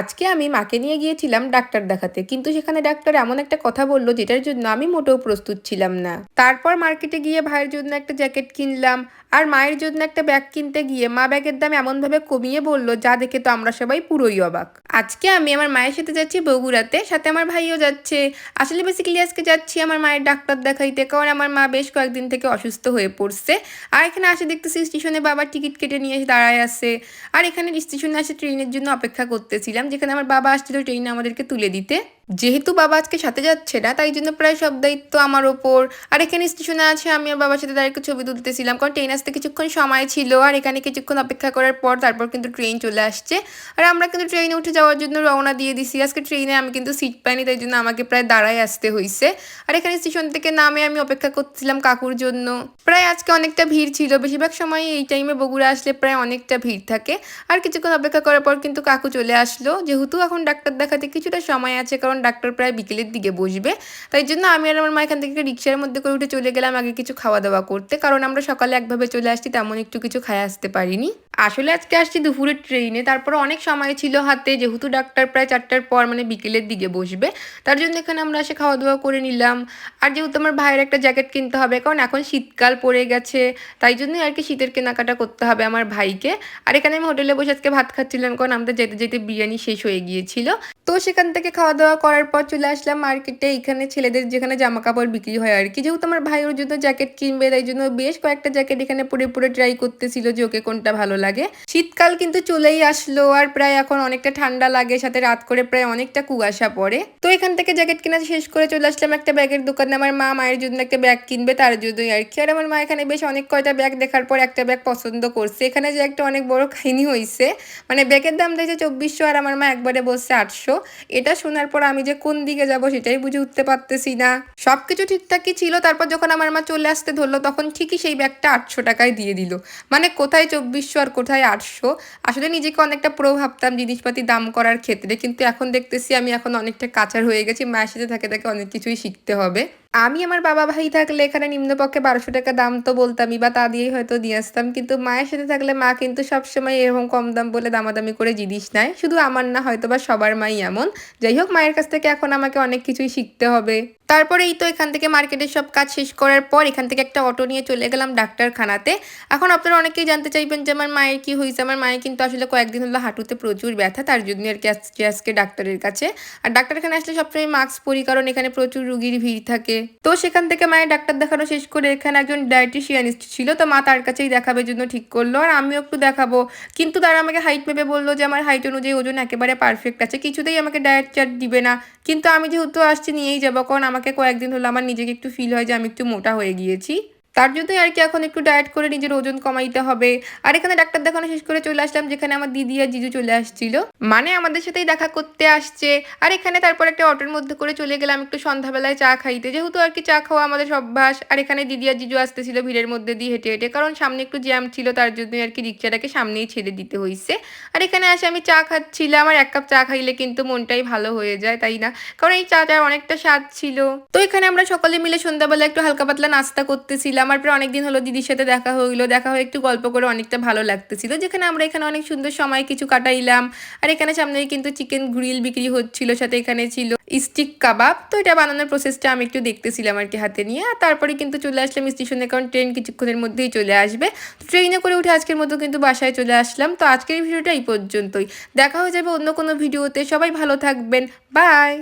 আজকে আমি মাকে নিয়ে গিয়েছিলাম ডাক্তার দেখাতে, কিন্তু সেখানে ডাক্তার এমন একটা কথা বলল যেটার জন্য আমি মোটেও প্রস্তুত ছিলাম না। তারপর মার্কেটে গিয়ে ভাইয়ের জন্য একটা জ্যাকেট কিনলাম, আর মায়ের জন্য একটা ব্যাগ কিনতে গিয়ে মা ব্যাগের দাম এমনভাবে কমিয়ে বলল, যা দেখে তো আমরা সবাই পুরোই অবাক। আজকে আমি আমার মায়ের সাথে যাচ্ছি বগুড়াতে, সাথে আমার ভাইও যাচ্ছে। আসলে বেসিক্যালি আজকে যাচ্ছি আমার মায়ের ডাক্তার দেখাইতে, কারণ আমার মা বেশ কয়েকদিন থেকে অসুস্থ হয়ে পড়ছে। আর এখানে আসে দেখতেছি স্টেশনে বাবার টিকিট কেটে নিয়ে এসে দাঁড়ায় আছে। আর এখানে স্টেশনে আসে ট্রেনের জন্য অপেক্ষা করতেছিলাম। যেখানে আমার বাবা আসছিল ট্রেনে আমাদেরকে তুলে দিতে। যেহেতু বাবা আজকে সাথে যাচ্ছে না, তাই জন্য প্রায় সব দায়িত্ব আমার ওপর। আর এখানে স্টেশনে আছে, আমি আর বাবার সাথে দাঁড়িয়ে ছবি তুলতেছিলাম, কারণ ট্রেন আসতে কিছুক্ষণ সময় ছিল, আর এখানে কিছুক্ষণ অপেক্ষা করার পর তারপর কিন্তু ট্রেন চলে আসছে। আর আমরা কিন্তু ট্রেনে উঠে যাওয়ার জন্য রওনা দিয়ে দিছি। আজকে ট্রেনে আমি কিন্তু সিট পাইনি, তাই জন্য আমাকে প্রায় দাঁড়ায় আসতে হয়েছে আর এখানে স্টেশন থেকে নামে আমি অপেক্ষা করছিলাম কাকুর জন্য। প্রায় আজকে অনেকটা ভিড় ছিল, বেশিরভাগ সময় এই টাইমে বগুড়া আসলে প্রায় অনেকটা ভিড় থাকে। আর কিছুক্ষণ অপেক্ষা করার পর কিন্তু কাকু চলে আসলো। যেহেতু এখন ডাক্তার দেখাতে কিছুটা সময় আছে, কারণ ডাক্তার প্রায় বিকেলের দিকে বসবে। তাই জন্য আমি আর আমার মা এখান থেকে রিক্সার মধ্যে করে উঠে চলে গেলাম, আগে কিছু খাওয়া দাওয়া করতে। কারণ আমরা সকালে একভাবে চলে আসছি, তেমন একটু কিছু খায় আসতে পারিনি। আসলে আজকে আসছি দুপুরের ট্রেনে তারপরে অনেক সময় ছিল হাতে, যেহেতু ডাক্তার প্রায় চারটার পর মানে বিকেলের দিকে বসবে। তার জন্য এখানে আমরা এসে খাওয়া দাওয়া করে নিলাম। আর যেহেতু আমার ভাইয়ের একটা জ্যাকেট কিনতে হবে, কারণ এখন শীতকাল পড়ে গেছে, তাই জন্যই আর কি শীতের কেনাকাটা করতে হবে আমার ভাইকে। আর এখানে আমি হোটেলে বসে আজকে ভাত খাচ্ছিলাম, কারণ আমাদের যেতে যেতে বিরিয়ানি শেষ হয়ে গিয়েছিল। তো সেখান থেকে খাওয়া দাওয়া করার পর চলে আসলাম মার্কেটে এখানে ছেলেদের যেখানে জামা কাপড় বিক্রি হয় আর কি। যেহেতু আমার ভাই ওর জন্য জ্যাকেট কিনবে, তাই জন্য বেশ কয়েকটা জ্যাকেট এখানে পরে পরে ট্রাই করতেছিল যে ওকে কোনটা ভালো লাগে। শীতকাল কিন্তু চলেই আসলো আর প্রায় এখন অনেকটা ঠান্ডা লাগে, সাথে রাত করে প্রায় অনেকটা কুয়াশা পড়ে। তো এখান থেকে জ্যাকেট কেনা শেষ করে চলে আসলাম একটা ব্যাগের দোকানে। আমার মা মায়ের জন্য একটা ব্যাগ কিনবে, তার জন্যই আর কি। আর আমার মা এখানে বেশ অনেক কয়টা ব্যাগ দেখার পর একটা ব্যাগ পছন্দ করছে। এখানে যে একটা অনেক বড় কাহিনী হয়েছে মানে ব্যাগের দাম দিয়েছে চব্বিশশো আর আমার মা একবারে বলছে আটশো। এটা শোনার পর আমি যে কোন দিকে যাব সেটাই বুঝে উঠতে পারতেছি না। সবকিছু ঠিকঠাকই ছিল, তারপর যখন আমার মা চলে আসতে ধরলো, তখন ঠিকই সেই ব্যাগটা আটশো টাকায় দিয়ে দিল। মানে কোথায় চব্বিশশো আর কোথায় আটশো? আসলে নিজেকে অনেকটা প্রো ভাবতাম জিনিসপাতি দাম করার ক্ষেত্রে, কিন্তু এখন দেখতেছি আমি এখন অনেকটা কাঁচার হয়ে গেছি, মায়ের সাথে থাকে থাকে অনেক কিছুই শিখতে হবে। আমি আমার বাবা ভাই থাকলে এখানে নিম্নপক্ষে বারোশো টাকা দাম তো বলতামই বা তা দিয়েই হয়তো দিয়ে আসতাম। কিন্তু মায়ের সাথে থাকলে মা কিন্তু সবসময় এরকম কম দাম বলে দামাদামি করে জিনিস নেয়। শুধু আমার না, হয়তো বা সবার মাই এমন। যাই হোক, মায়ের কাছ থেকে এখন আমাকে অনেক কিছুই শিখতে হবে। তারপরে এই তো এখান থেকে মার্কেটের সব কাজ শেষ করার পর এখান থেকে একটা অটো নিয়ে চলে গেলাম ডাক্তারখানাতে। এখন আপনারা অনেকেই জানতে চাইবেন যে, আমার মায়ের কি হয়েছে আমার মায়ের কিন্তু আসলে কয়েকদিন হলো হাঁটুতে প্রচুর ব্যথা, তার জন্য আর কি আজকে ডাক্তারের কাছে। আর ডাক্তারখানে আসলে সবসময় মাস্ক পরি, কারণ এখানে প্রচুর রুগীর ভিড় থাকে। তো সেখান থেকে মায়ের ডাক্তার দেখানো শেষ করে এখানে একজন ডায়েটিশিয়ানিস্ট ছিল, তো মা তার কাছেই দেখাবে জন্য ঠিক করল। আর আমিও একটু দেখাবো। কিন্তু তারা আমাকে হাইট মেপে বলল যে, আমার হাইট অনুযায়ী ওজন একেবারে পারফেক্ট আছে। কিছুতেই আমাকে ডায়েট চার্ট দিবে না। কিন্তু আমি যেহেতু আসছি, নিয়েই যাব। কারণ আমাকে কয়েকদিন হলো আমার নিজেকে একটু ফিল হয় যে, আমি একটু মোটা হয়ে গিয়েছি। তার জন্যই আর কি এখন একটু ডায়েট করে নিজের ওজন কমাইতে হবে। আর এখানে ডাক্তার দেখানো শেষ করে চলে আসলাম, যেখানে আমার দিদি আর জিজু চলে আসছিল। মানে আমাদের সাথেই দেখা করতে আসছে। আর এখানে তারপর একটা অটোর মধ্যে করে চলে গেলাম, একটু সন্ধ্যাবেলায় চা খাইতে। যেহেতু আর কি চা খাওয়া আমাদের অভ্যাস, আর এখানে দিদি আর জিজু আসতেছিল ভিড়ের মধ্যে দিয়ে হেঁটে হেঁটে। কারণ সামনে একটু জ্যাম ছিল, তার জন্যই আর কি রিক্সাটাকে সামনেই ছেড়ে দিতে হয়েছে আর এখানে আসে আমি চা খাচ্ছিলাম, আর এক কাপ চা খাইলে কিন্তু মনটাই ভালো হয়ে যায়, তাই না? কারণ এই চাটার অনেকটা স্বাদ ছিল। তো এখানে আমরা সকলে মিলে সন্ধ্যাবেলা একটু হালকা পাতলা নাস্তা করতেছিলাম। আমার প্রায় অনেকদিন হলো দিদির সাথে দেখা হইল। দেখা হয়ে একটু গল্প করে অনেকটা ভালো লাগতেছিল। যেখানে আমরা এখানে অনেক সুন্দর সময় কিছু কাটাইলাম। আর এখানে সামনে কিন্তু চিকেন গ্রিল বিক্রি হচ্ছিল, সাথে এখানে ছিল স্টিক কাবাব। তো এটা বানানোর প্রসেসটা আমি একটু দেখতেছিলাম আর কি হাতে নিয়ে। আর তারপরে কিন্তু চলে আসলাম স্টেশনে কারণ ট্রেন কিছুক্ষণের মধ্যেই চলে আসবে। তো ট্রেনে করে উঠে আজকের মতো কিন্তু বাসায় চলে আসলাম। তো আজকের ভিডিওটা এই পর্যন্তই। দেখা হয়ে যাবে অন্য কোনো ভিডিওতে। সবাই ভালো থাকবেন। বাই